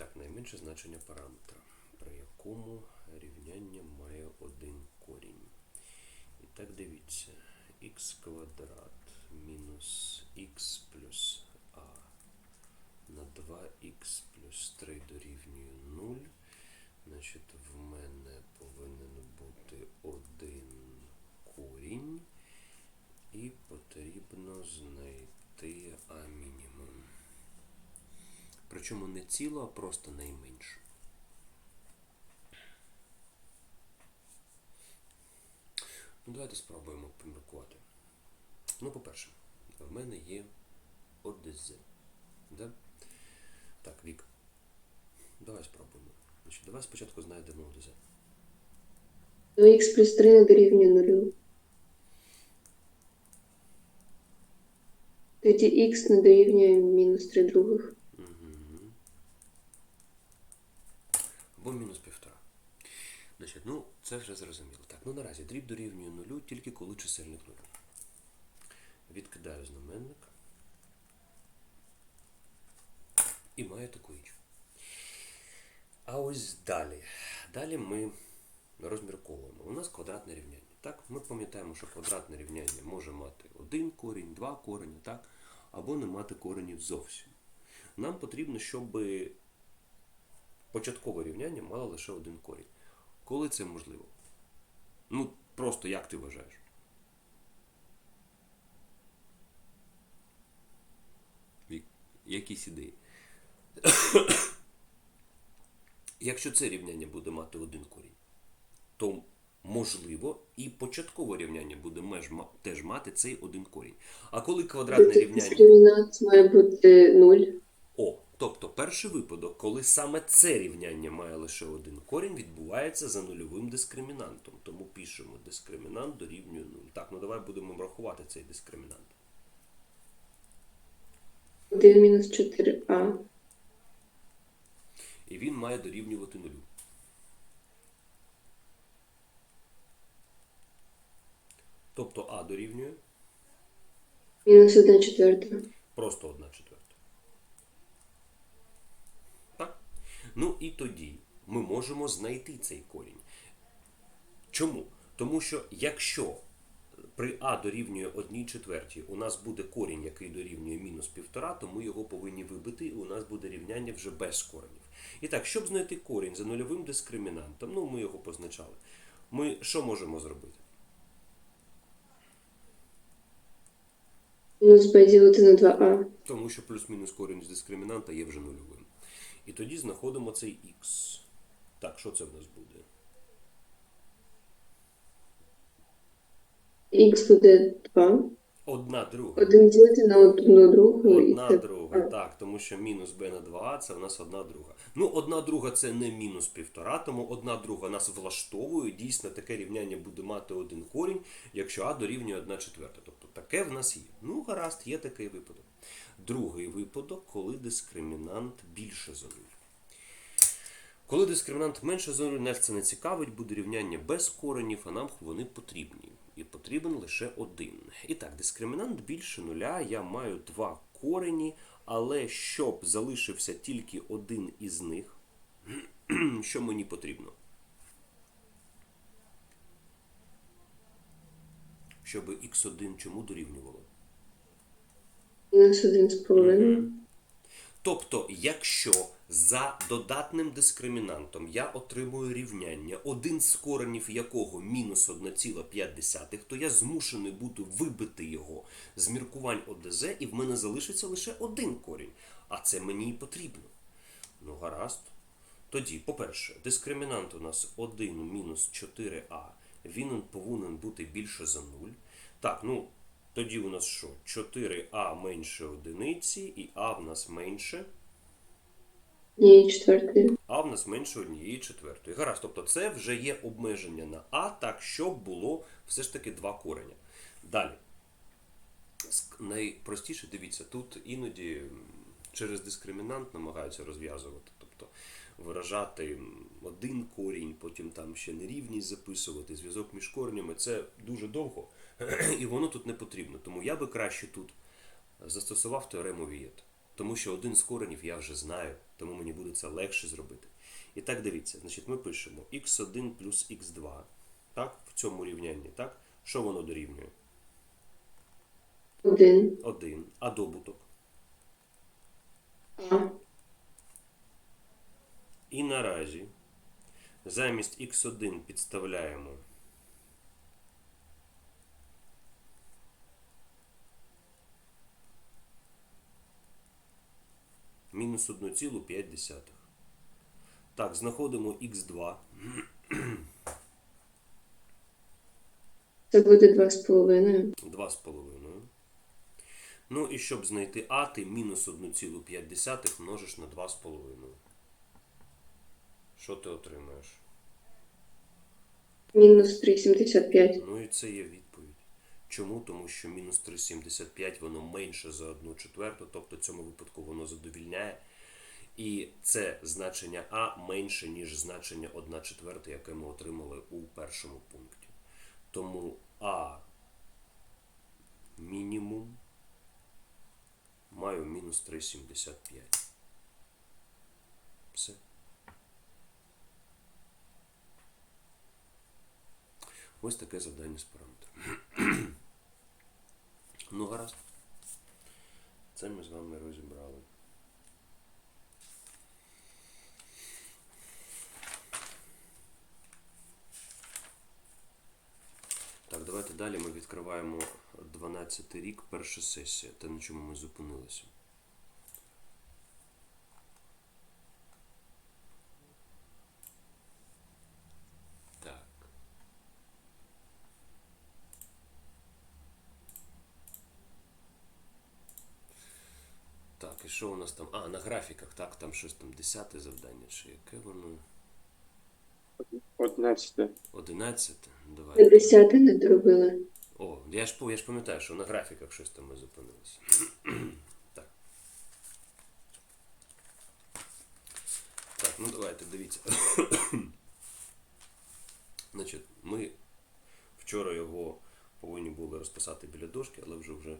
так, найменше значення параметра, при якому рівняння має один корінь. І так дивіться, х квадрат мінус х плюс а на 2х плюс 3 дорівнює 0. Значить, в мене повинен бути один корінь. І потрібно знайти а мінімум. Причому не ціло, а просто найменше. Ну, давайте спробуємо поміркувати. Ну, по-перше, в мене є ОДЗ. Да? Так, Вік. Давай спробуємо. Значить, давай спочатку знайдемо ОДЗ. 2х плюс 3 не дорівнює 0. Тоді х не дорівнює мінус 3 других. Мінус півтора. Значить, ну, це вже зрозуміло. Так, ну наразі дріб дорівнює нулю тільки коли чисельник нулю. Відкидаю знаменник. І маю таку річ. А ось далі. Далі ми розмірковуємо. У нас квадратне рівняння. Так, ми пам'ятаємо, що квадратне рівняння може мати один корінь, два корені, так? або не мати коренів зовсім. Нам потрібно, щоб початкове рівняння мало лише один корінь. Коли це можливо? Ну, просто як ти вважаєш? Якісь ідеї? Якщо це рівняння буде мати один корінь, то можливо і початкове рівняння буде меж теж мати цей один корінь. А коли квадратне рівняння. дискримінант має бути 0. Тобто перший випадок, коли саме це рівняння має лише один корінь, відбувається за нульовим дискримінантом. Тому пишемо дискримінант дорівнює 0. Так, ну давай будемо рахувати цей дискримінант. 1 мінус 4а. І він має дорівнювати нулю. Тобто А дорівнює Мінус 1 четверта. просто 1 четверта. Так? Ну і тоді ми можемо знайти цей корінь. Чому? Тому що якщо при А дорівнює 1 четвертій у нас буде корінь, який дорівнює мінус півтора, то ми його повинні вибити, і у нас буде рівняння вже без коренів. І так, щоб знайти корінь за нульовим дискримінантом, ну ми його позначали. Ми що можемо зробити? Мінус b ділити на 2а. Тому що плюс-мінус корінь з дискримінанта є вже нульовим. І тоді знаходимо цей х. Так, що це в нас буде? х буде 2. Одна друга. 1 ділити на одну другу. і Одна це друга, А. так, тому що мінус b на 2а це в нас одна друга. Ну, одна друга це не мінус півтора, тому одна друга нас влаштовує. Дійсно, таке рівняння буде мати один корінь, якщо а дорівнює 1 четверта. Тобто таке в нас є. Ну, гаразд, є такий випадок. Другий випадок, коли дискримінант більше за нуль. Коли дискримінант менше за нуль, нас це не цікавить, буде рівняння без коренів, а нам вони потрібні. І потрібен лише один. І так, дискримінант більше нуля, я маю два корені, але щоб залишився тільки один із них, що мені потрібно? Щоб х1 чому дорівнювало? Мінус 1 з половиною. Тобто, якщо за додатним дискримінантом я отримую рівняння, один з коренів якого мінус 1,5, то я змушений буду вибити його з міркувань ОДЗ, і в мене залишиться лише один корінь. А це мені і потрібно. Ну, гаразд. Тоді, по-перше, дискримінант у нас 1 мінус 4а. Він повинен бути більше за 0. Так, ну, тоді у нас що? 4а менше одиниці, і а в нас менше. Ні, четвертий. А в нас менше однієї четвертої. Гаразд, тобто це вже є обмеження на А, так, щоб було все ж таки два кореня. Далі. Найпростіше, дивіться, тут іноді через дискримінант намагаються розв'язувати. Тобто виражати один корінь, потім там ще нерівність записувати, зв'язок між коренями. Це дуже довго, і воно тут не потрібно. Тому я би краще тут застосував теорему Вієта. Тому що один з коренів я вже знаю, тому мені буде це легше зробити. І так дивіться, значить, ми пишемо x1 плюс x2. Так, в цьому рівнянні, так? Що воно дорівнює? Один. 1. А добуток? А. І наразі замість x1 підставляємо мінус 1,5. Так, знаходимо x2. Це буде два з половиною. 2,5. Ну і щоб знайти а, ти мінус 1,5 множиш на 2,5. Що ти отримаєш? Мінус 3,75. Ну і це є відповідь. Чому? Тому що мінус 3,75 воно менше за 1 четверту, тобто в цьому випадку воно задовільняє. І це значення А менше, ніж значення 1 четверта, яке ми отримали у першому пункті. Тому А мінімум маю мінус 3,75. Все. Ось таке завдання з параметрами. Ну, гаразд. Це ми з вами розібрали. Так, давайте далі ми відкриваємо 12 рік, перша сесія, те, на чому ми зупинилися. Так. Так, і що у нас там? А, на графіках, так, там щось там 10 завдання, чи яке воно? 11. 11? Ми Давай. десяте не доробили. О, я ж, я ж пам'ятаю, що на графіках щось там ми зупинилися. так. Так, ну давайте, дивіться. Значить, ми вчора його повинні були розписати біля дошки, але вже вже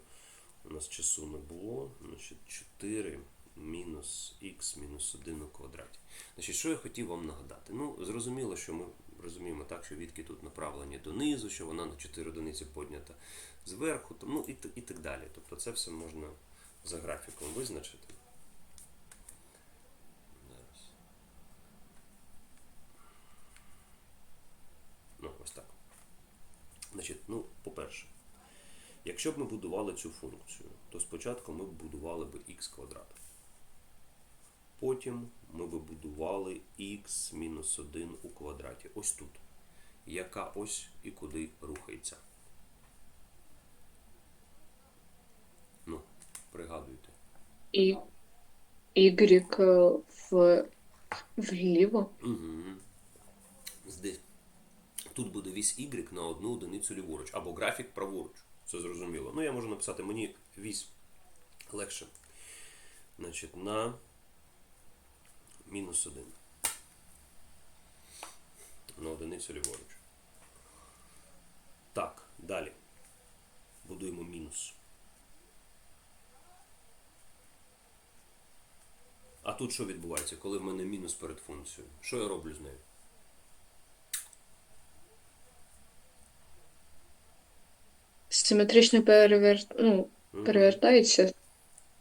у нас часу не було. Значить, 4 мінус х мінус 1 у квадраті. Значить, що я хотів вам нагадати? Ну, зрозуміло, що ми розуміємо так, що відки тут направлені донизу, що вона на 4 одиниці поднята зверху, там, ну і, і так далі. Тобто це все можна за графіком визначити. Ну, ось так. Значить, ну, по-перше, якщо б ми будували цю функцію, то спочатку ми б будували б х квадрат. Потім ми б будували х мінус 1 у квадраті. Ось тут. Яка ось і куди рухається. Ну, пригадуйте. І Y в вліво. Угу. Тут буде вісь Y на одну одиницю ліворуч, або графік праворуч. Це зрозуміло. Ну, я можу написати мені вісь легше. Значить, на мінус 1. На одиницю ліворуч. Так, далі. Будуємо мінус. А тут що відбувається, коли в мене мінус перед функцією? Що я роблю з нею? Симетрично перевер... ну, Мгм. перевертається.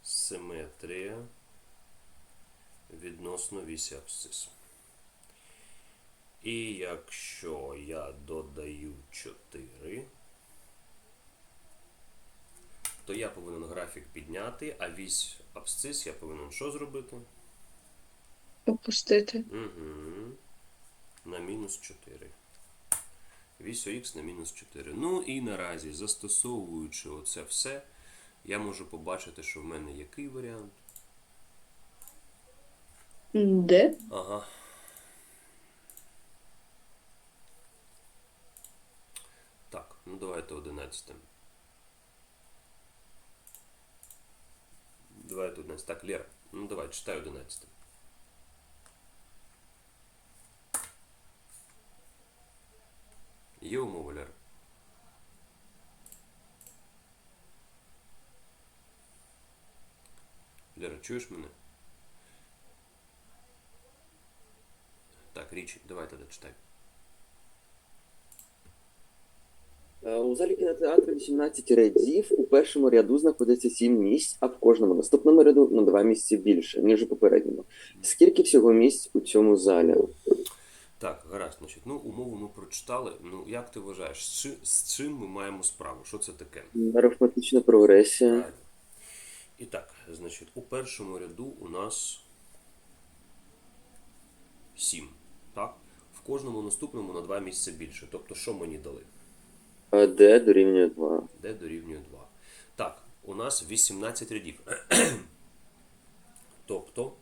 Симетрія відносно вісі абсцису. І якщо я додаю 4, то я повинен графік підняти, а вісь абсцис я повинен що зробити? Опустити. Угу. На мінус 4. Вісь ОХ на мінус 4. Ну і наразі, застосовуючи оце все, я можу побачити, що в мене який варіант. Де? Ага. Так, ну давайте 11. Давайте 11. Так, Лера, ну давай, читай 11. Є умова, Лера? Чуєш мене? Так, Річі, давай тоді читай. Е, У залі кінотеатру 18 рядів. У першому ряду знаходиться 7 місць, а в кожному наступному ряду на 2 місця більше, ніж у попередньому. Скільки всього місць у цьому залі? Так, гаразд, значить, ну умову ми прочитали. Ну, як ти вважаєш, з, чи, з чим ми маємо справу? Що це таке? Арифметична прогресія. Правильно. І так, значить, у першому ряду у нас 7. Так? В кожному наступному на 2 місця більше. Тобто, що мені дали? А Д дорівнює 2. Д дорівнює 2. Так, у нас 18 рядів. тобто,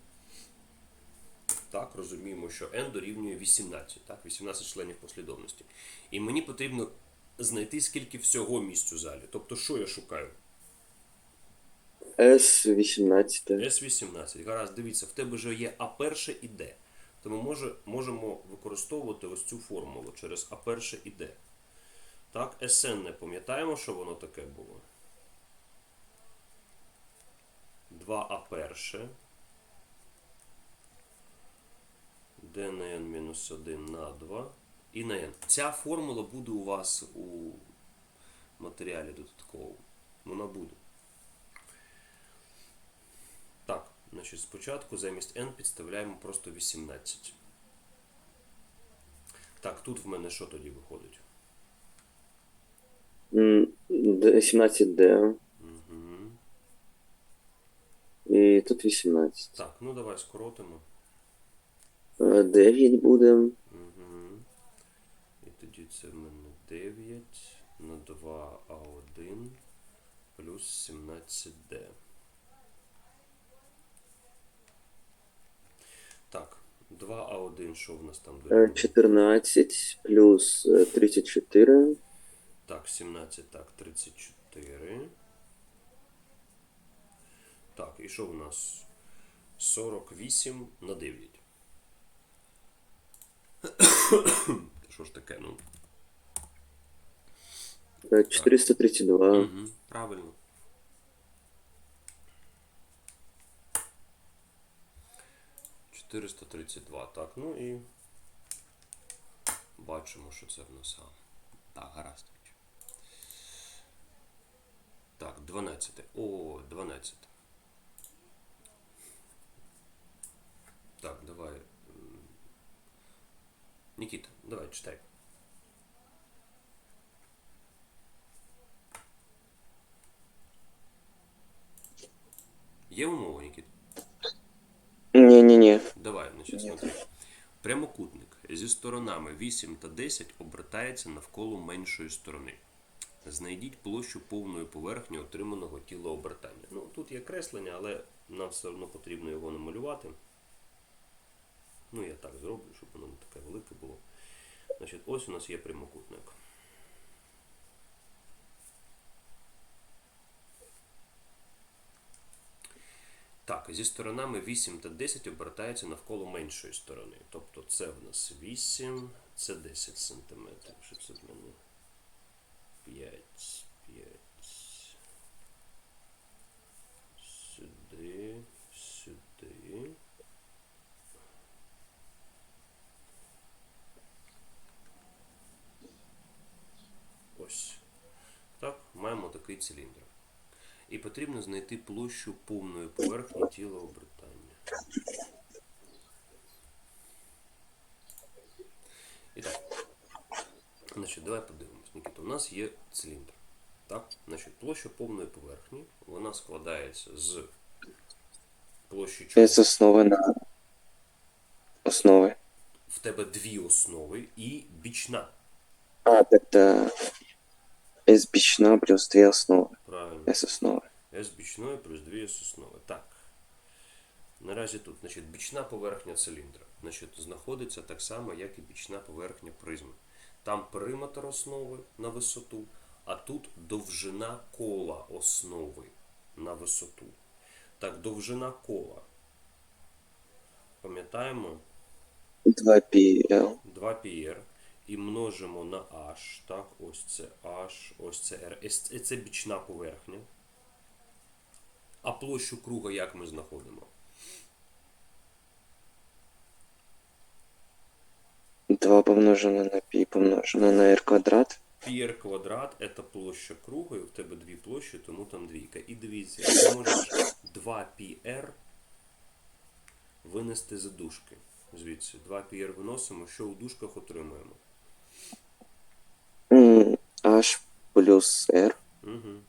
так розуміємо, що n дорівнює 18, так, 18 членів послідовності. І мені потрібно знайти скільки всього місць у залі. Тобто, що я шукаю? С18. С18. Гаразд, дивіться, в тебе вже є А перше і Д. Тому може, можемо використовувати ось цю формулу через А перше і Д. Так, СН не пам'ятаємо, що воно таке було. 2А перше. dnn-1 на 2 і на n. Ця формула буде у вас у матеріалі додатковому. Вона буде. Так, значить спочатку замість n підставляємо просто 18. Так, тут в мене що тоді виходить? 17D. Угу. І тут 18. Так, ну давай скоротимо. Е, 9 буде. Угу. І тоді це в мене 9 на 2А1 плюс 17D. Так, 2А1, що в нас там Е, дорівнює? 14 плюс е, 34. Так, 17, так, 34. Так, і що в нас? 48 на 9. Що ж таке, ну? Е, 432. Угу, правильно. Чотириста тридцять два. Так, ну і бачимо, що це в нас. Так, гаразд. Так, 12. О, 12. Так, давай. Нікіта, давай, читай. Є умова, Нікіт? Ні-ні-ні. Давай, значить, смотри. Прямокутник зі сторонами 8 та 10 обертається навколо меншої сторони. Знайдіть площу повної поверхні отриманого тіла обертання. Ну, тут є креслення, але нам все одно потрібно його намалювати. Ну, я так зроблю, щоб воно не таке велике було. Значить, ось у нас є прямокутник. Так, зі сторонами 8 та 10 обертається навколо меншої сторони. Тобто це в нас 8, це 10 сантиметрів. Що це в мене? 5, 5. Сюди, сюди. Ось. Так, маємо такий циліндр. І потрібно знайти площу повної поверхні тіла обертання. І так. Значить, давай подивимось, Нікіта. У нас є циліндр. Так? Значить, площа повної поверхні, вона складається з площі чого? З основи на основи. В тебе дві основи і бічна. А, тогда S бічна плюс 2 основи. Правильно. S основи. С бічної плюс 2 з основи. Так. Наразі тут, значить, бічна поверхня циліндра. Значить, знаходиться так само, як і бічна поверхня призми. Там периметр основи на висоту, а тут довжина кола основи на висоту. Так, довжина кола. Пам'ятаємо 2 PL. 2 πr і множимо на h. Так, ось це h, ось це r. Ес- Це бічна поверхня. А площу круга як ми знаходимо? 2 помножено на пі помножено на r квадрат. Пір квадрат це площа круга, і в тебе дві площі, тому там двійка. І дивіться, ти можеш 2πr винести за дужки. Звідси 2πr виносимо, що у дужках отримуємо. H плюс r. Угу.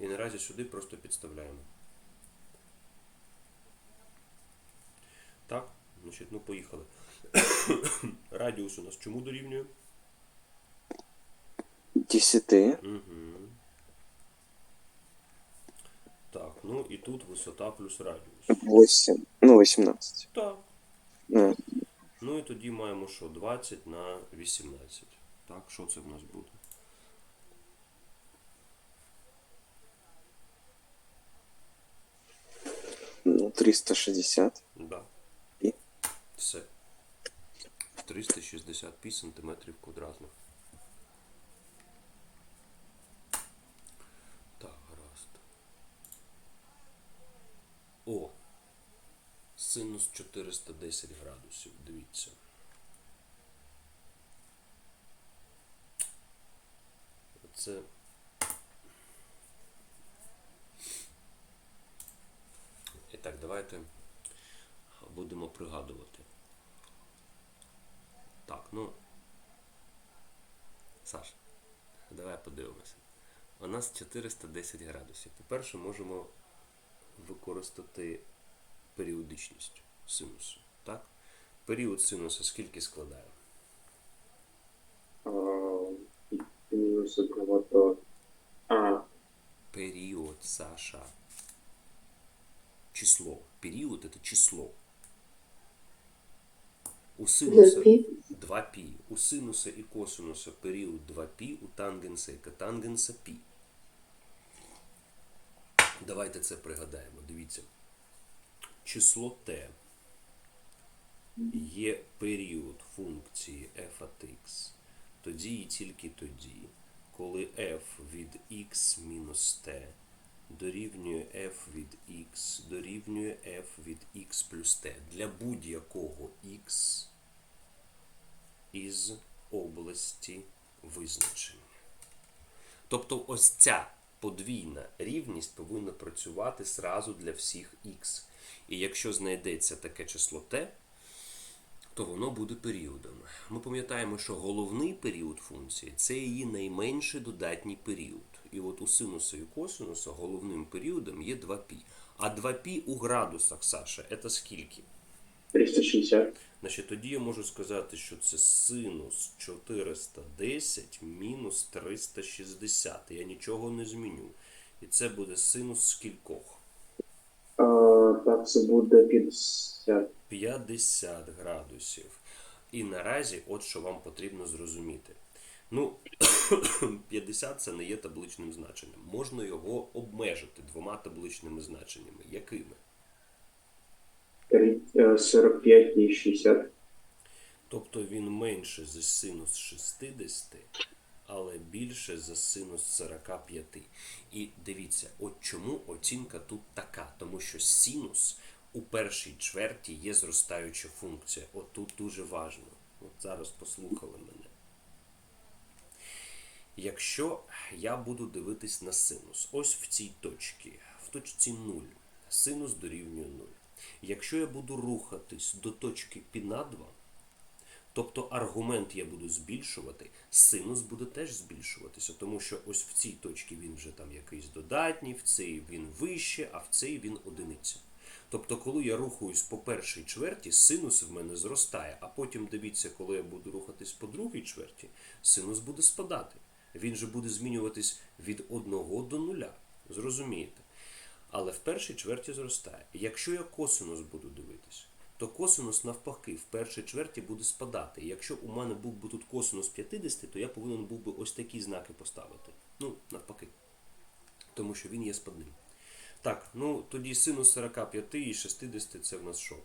І наразі сюди просто підставляємо. Так, значить, ну поїхали. Радіус у нас чому дорівнює? 10. Угу. Так, ну і тут висота плюс радіус. 8. Ну, 18. Так. Ну, Ну і тоді маємо що? 20 на 18. Так, що це в нас буде? Ну 360. Да. І? Все. 365 сантиметрів квадратних. Так, гаразд. О! Синус 410 градусів. Дивіться. Це. І так, давайте будемо пригадувати. Так, ну. Саш, давай подивимося. У нас 410 градусів. По-перше, можемо використати періодичність синусу. Так? Період синуса скільки складає? До Саша Число. Период это число. У синуса 2π. 2π. У синуса і косинуса період 2π, у тангенса і котангенса π. Давайте це пригадаємо. Дивіться. Число t є період функції f от x. Тоді і тільки тоді, коли f від x мінус t дорівнює f від x, дорівнює f від x плюс t для будь-якого x із області визначення. Тобто ось ця подвійна рівність повинна працювати сразу для всіх x. І якщо знайдеться таке число t, то воно буде періодом. Ми пам'ятаємо, що головний період функції це її найменший додатній період. І от у синуса і косинуса головним періодом є 2π. А 2π у градусах, Саша, це скільки? 360. Значить, тоді я можу сказати, що це синус 410 мінус 360. Я нічого не зміню. І це буде синус скількох? А, так, це буде 50. 50 градусів. І наразі, от що вам потрібно зрозуміти. Ну, 50 це не є табличним значенням. Можна його обмежити двома табличними значеннями. Якими? Три- е, 45 і 60. Тобто він менше за синус 60, але більше за синус 45. І дивіться, от чому оцінка тут така, тому що синус у першій чверті є зростаюча функція. От тут дуже важливо. От зараз послухали мене. Якщо я буду дивитись на синус, ось в цій точці, в точці 0, синус дорівнює 0. Якщо я буду рухатись до точки π на 2, Тобто аргумент я буду збільшувати, синус буде теж збільшуватися, тому що ось в цій точці він вже там якийсь додатній, в цій він вище, а в цій він одиниця. Тобто, коли я рухаюсь по першій чверті, синус в мене зростає, а потім дивіться, коли я буду рухатись по другій чверті, синус буде спадати. Він же буде змінюватись від 1 до 0. Зрозумієте? Але в першій чверті зростає. Якщо я косинус буду дивитись, то косинус навпаки в першій чверті буде спадати. Якщо у мене був би тут косинус 50, то я повинен був би ось такі знаки поставити. Ну, навпаки. Тому що він є спадним. Так, ну тоді синус 45 і 60 це в нас що?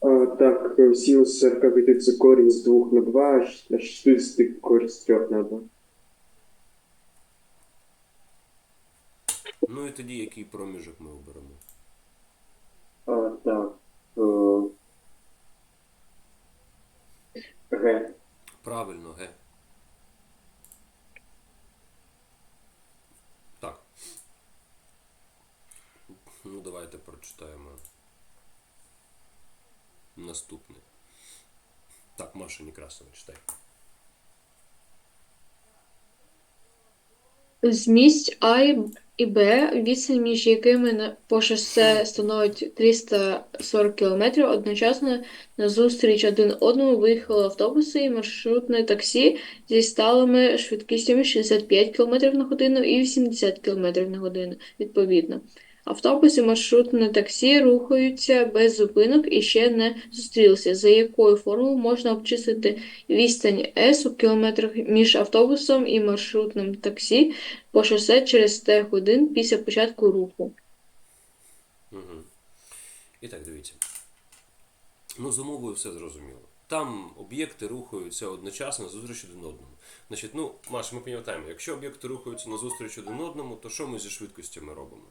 А, так, е, синус 45 це корінь з 2 на 2, а 60 корінь з 3 на 2. Ну і тоді який проміжок ми оберемо? А, так. Е, Г. Правильно, Г. Так. Ну, давайте прочитаємо наступне. Так, Маша Некрасова, читай. З місць А і Б, відстань між якими по шосе становить 340 км, одночасно назустріч один одному виїхали автобуси і маршрутне таксі зі сталими швидкістями 65 км на годину і 80 км на годину, відповідно. Автобуси маршрутне таксі рухаються без зупинок і ще не зустрілися, за якою формулою можна обчислити відстань S у кілометрах між автобусом і маршрутним таксі по шосе через Т годин після початку руху. Угу. І так, дивіться. Ну, з умовою все зрозуміло. Там об'єкти рухаються одночасно назустріч один одному. Значить, ну, Маш, ми пам'ятаємо, якщо об'єкти рухаються назустріч один одному, то що ми зі швидкостями робимо?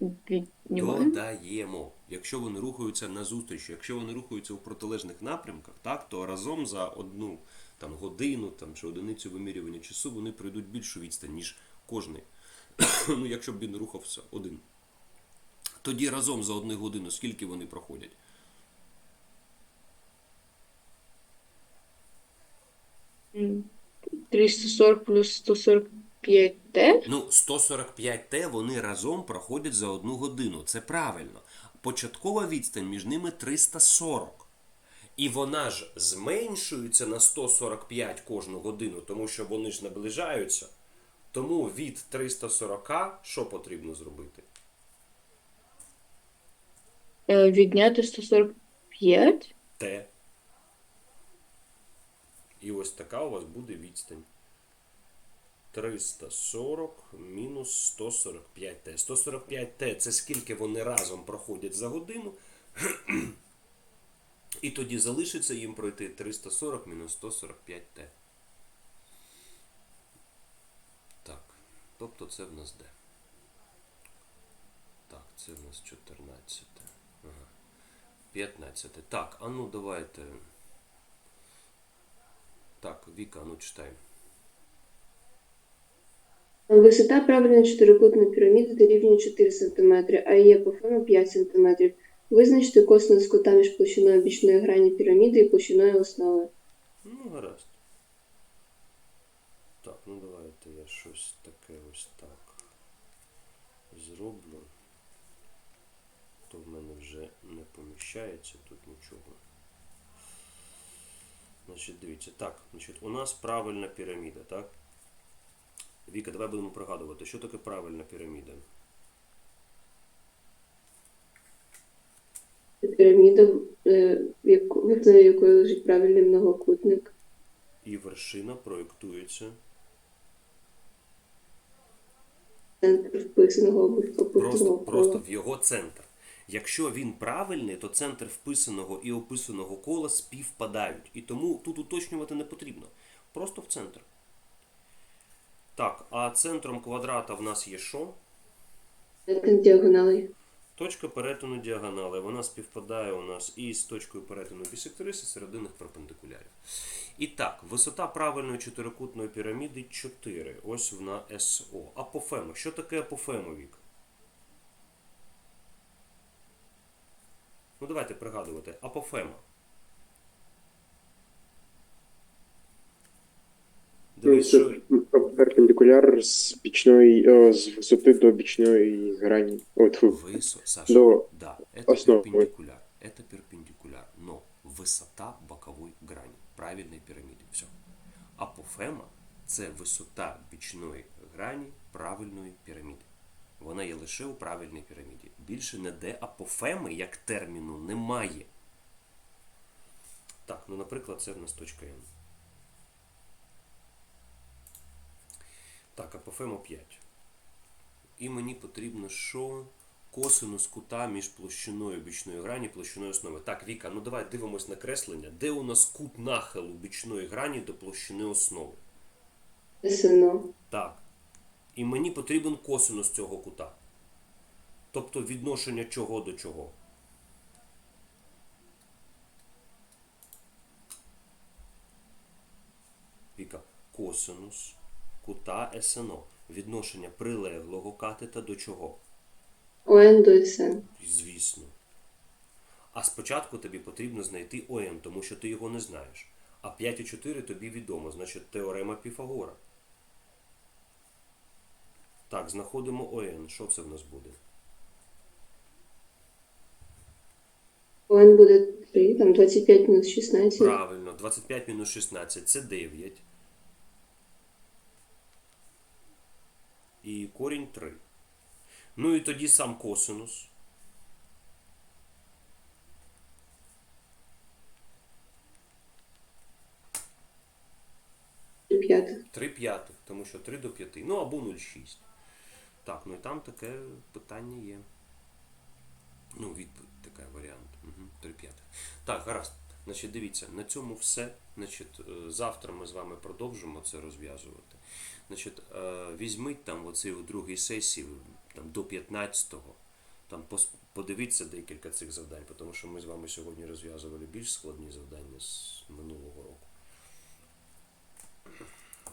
Додаємо. Якщо вони рухаються назустріч, якщо вони рухаються у протилежних напрямках, так то разом за одну там, годину там, чи одиницю вимірювання часу вони пройдуть більшу відстань, ніж кожний. ну, Якщо б він рухався один. Тоді разом за одну годину скільки вони проходять. Mm. 340 плюс 140 145Т? Ну, 145Т вони разом проходять за одну годину. Це правильно. Початкова відстань між ними 340. І вона ж зменшується на 145 кожну годину, тому що вони ж наближаються. Тому від 340 що потрібно зробити? Е, відняти 145. Т. І ось така у вас буде відстань. 340 мінус 145 Т. 145 Т це скільки вони разом проходять за годину. І тоді залишиться їм пройти 340 мінус 145 Т. Так. Тобто це в нас Д. Так, це в нас 14. Ага. 15. Так, а ну давайте. Так, Віка, ну читай. Висота правильної чотирикутної піраміди дорівнює 4 см, а її апофема 5 см. Визначте косинус кута між площиною бічної грані піраміди і площиною основи. Ну, гаразд. Так, ну давайте я щось таке ось так зроблю. То в мене вже не поміщається тут нічого. Значить, дивіться, так, значить, у нас правильна піраміда, так? Віка, давай будемо пригадувати, що таке правильна піраміда. Піраміда, е, в якої лежить правильний многокутник. І вершина проєктується Центр вписаного просто, опитного просто в його центр. Якщо він правильний, то центр вписаного і описаного кола співпадають. І тому тут уточнювати не потрібно. Просто в центр. Так, а центром квадрата в нас є що? Перетин діагоналей. Точка перетину діагонали. Вона співпадає у нас і з точкою перетину бісектриси серединних перпендикулярів. І так, висота правильної чотирикутної піраміди 4. Ось вона СО. Апофема. Що таке апофема, Вік? Ну, давайте пригадувати. Апофема. Дивись, що перпендикуляр з бічної, о, з висоти до бічної грані. От, фу, Высо... Саша, До да, это основы. перпендикуляр. Это перпендикуляр, но высота боковой грані правильної піраміди. Все. Апофема це висота бічної грані правильної піраміди. Вона є лише у правильній піраміді. Більше ніде апофеми як терміну немає. Так, ну, наприклад, це в нас точка М. Так, апофема 5. І мені потрібно що? Косинус кута між площиною бічної грані і площиною основи. Так, Віка, ну давай дивимось на креслення. Де у нас кут нахилу бічної грані до площини основи? СНО. Так. І мені потрібен косинус цього кута. Тобто відношення чого до чого. Віка, косинус кута СНО. Відношення прилеглого катета до чого? ОН до СН. Звісно. А спочатку тобі потрібно знайти ОН, тому що ти його не знаєш. А 5,4 тобі відомо, значить теорема Піфагора. Так, знаходимо ОН. Що це в нас буде? ОН буде 3, там 25 мінус 16. Правильно, 25 мінус 16 це 9. І корінь 3. Ну і тоді сам косинус. п'ятих. 3 п'ятих, тому що 3 до 5. Ну або 0,6. Так, ну і там таке питання є. Ну, відповідь така варіант. Угу, 3 п'ятих. Так, гаразд. Значить, дивіться, на цьому все. Значить, е, завтра ми з вами продовжимо це розв'язувати. Значить, е, візьміть там оцей у другій сесії, там до 15-го. Там подивіться декілька цих завдань, тому що ми з вами сьогодні розв'язували більш складні завдання з минулого року.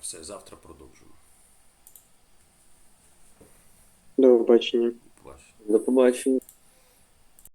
Все, завтра продовжимо. До. Побачення. До побачення.